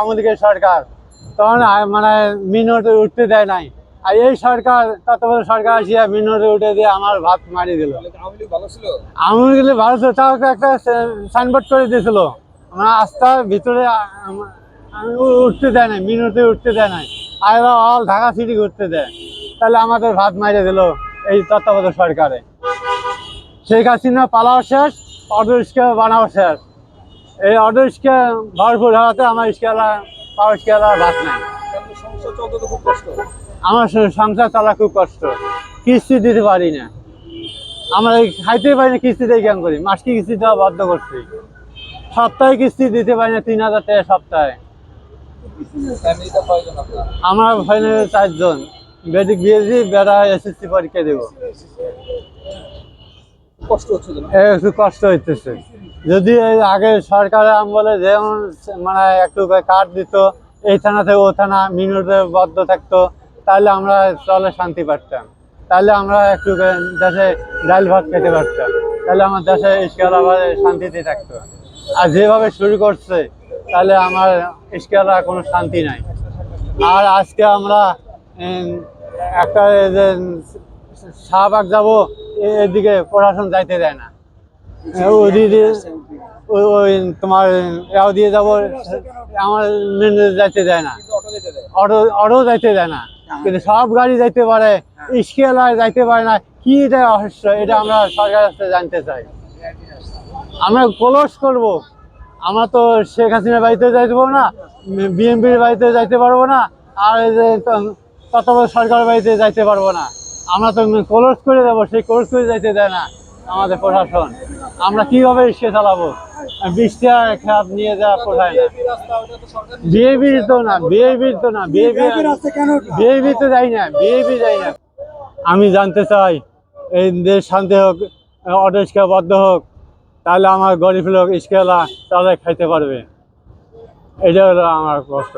আমাদেরকে সরকার। তখন মানে মিনিটে উঠতে দেয় নাই। আর এই সরকার তত্ত্বাবধায়ক সরকার আসিয়া মিনিটে উঠে দিয়ে আমার ভাত মারি দিল। আওয়ামী লীগ ভালো ছিল? তাও একটা সাইনবোর্ড করে দিয়েছিল। আমার রাস্তার ভিতরে উঠতে দেয় নাই মিনিটে উঠতে দেয় নাই। আর অল ঢাকা সিটি ঘুরতে দেয়। তাহলে আমাদের ভাত মারিয়ে দিল এই তত্ত্বাবধায়ক সরকারে। শেখ হাসিনা পালাও শেষ অটো রিক্সা বানাও শেষ। এই অটো রিক্সা ভরপুর হওয়াতে আমার রিক্সাওয়ালা পাওয়ার রিক্সাওয়ালা ভাত নাই। আমার সংসার চালা খুব কষ্ট। কিস্তি দিতে পারি না। আমরা খাইতে পারি না, কিস্তি দিয়ে কেন করি। মাসকে কিস্তি দেওয়া বদ্ধ করছি। সপ্তাহে কিস্তি দিতে পারি না, তিন হাজার টাকা সপ্তাহে। আমার ফাইনালে চারজন। বেডিক বিএসসি, বেড়া, এসএসসি পরীক্ষা দেবো। একটু কষ্ট হইতেছে। যদি আগে সরকারের আমলে যেমন মানে একটু কার্ড দিত, এই থানা থেকে ও থানা মিনিটে বদ্ধ থাকতো, তাহলে আমরা চলে শান্তি পারতাম। তাহলে আমরা একটু দেশে ডাল ভাত খেতে পারতাম। তাহলে আমার দেশে স্কেল আবার শান্তিতে থাকতো। আর যেভাবে শুরু করছে, তাহলে আমার স্কেল কোনো শান্তি নাই। আর আজকে আমরা একটা যে শাহবাগ যাব এদিকে প্রশাসন যাইতে দেয় না। ওদিকে ওই- তোমার এও দিয়ে যাব, আমার মেনে যাইতে দেয় না। অটো অটো যাইতে দেয় না। কিন্তু সব গাড়ি যাইতে পারে, স্কেলার যাইতে পারে না। কি এটা রহস্য? এটা আমরা সরকারের কাছে জানতে চাই। আমরা ক্লোজ করব। আমরা তো শেখ হাসিনার বাড়িতে যাইতে পারব না, বিএনপির বাড়িতে যাইতে পারব না, আর তত্ত্বাবধায়ক সরকার বাড়িতে যাইতে পারব না। আমরা তো ক্লোজ করে দেবো সেই ক্লোজ করে যাইতে দেয় না আমাদের প্রশাসন। আমরা কীভাবে রিক্সা চালাবো? বিশ টাকা খাপ নিয়ে যাওয়া পোষায় না? বিএবির তো না বিএবির তো না বিএবি বিএবি তো যাই না বিএবি যাই না। আমি জানতে চাই এই দেশ শান্তি হোক অটো রিক্সা বদ্ধ হোক তাহলে আমার গরিব লোক রিক্সাওয়ালা তাদের খাইতে পারবে। এটা হলো আমার কষ্ট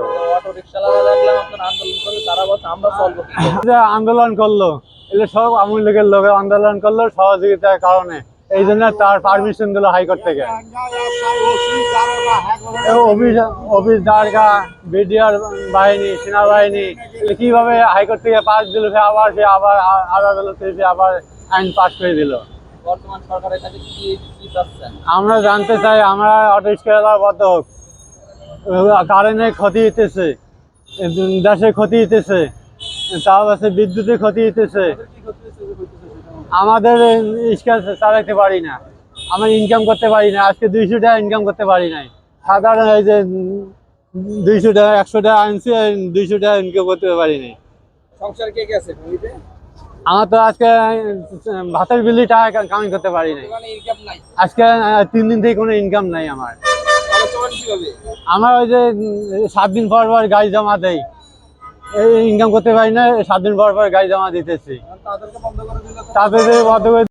আন্দোলন করল। এগুলো সব আওয়ামী লীগের লোক আন্দোলন করল সহযোগিতার কারণে। এই জন্য তার পারমিশন দিল হাইকোর্ট থেকে। অফিস দারগা বিডিআর বাহিনী সেনাবাহিনী কীভাবে হাইকোর্ট থেকে পাস দিল সে আবার সে আবার আদালত সে আবার আইন পাস করে দিল। আমরা জানতে চাই আমরা অটো বদ্ধ হোক কারেন্টে ক্ষতি হইতেছে দেশে ক্ষতি হইতেছে। তাও আছে বিদ্যুতের ক্ষতি হইতেছে। আমাদের রিক্সা চালাইতে পারি না। আমরা ইনকাম করতে পারি না। আজকে দুইশো টাকা ইনকাম করতে পারি নাই। সাধারণ এই যে দুইশো টাকা একশো টাকা আনছি দুইশো টাকা ইনকাম করতে পারি নাই। সংসার কে কে আছে আমার তো আজকে ভাতের বিলি টাকা কামাই করতে পারি নাই। আজকে তিন দিন থেকে কোনো ইনকাম নাই আমার। আমার ওই যে সাত দিন পর পর গাড়ি জমা দেয় ইনকাম করতে পারি না সাত দিন পর পর গাড়ি জমা দিতেছি। তাদেরকে বন্ধ করে দিলে তাদেরকে তাদের বদ্ধ করে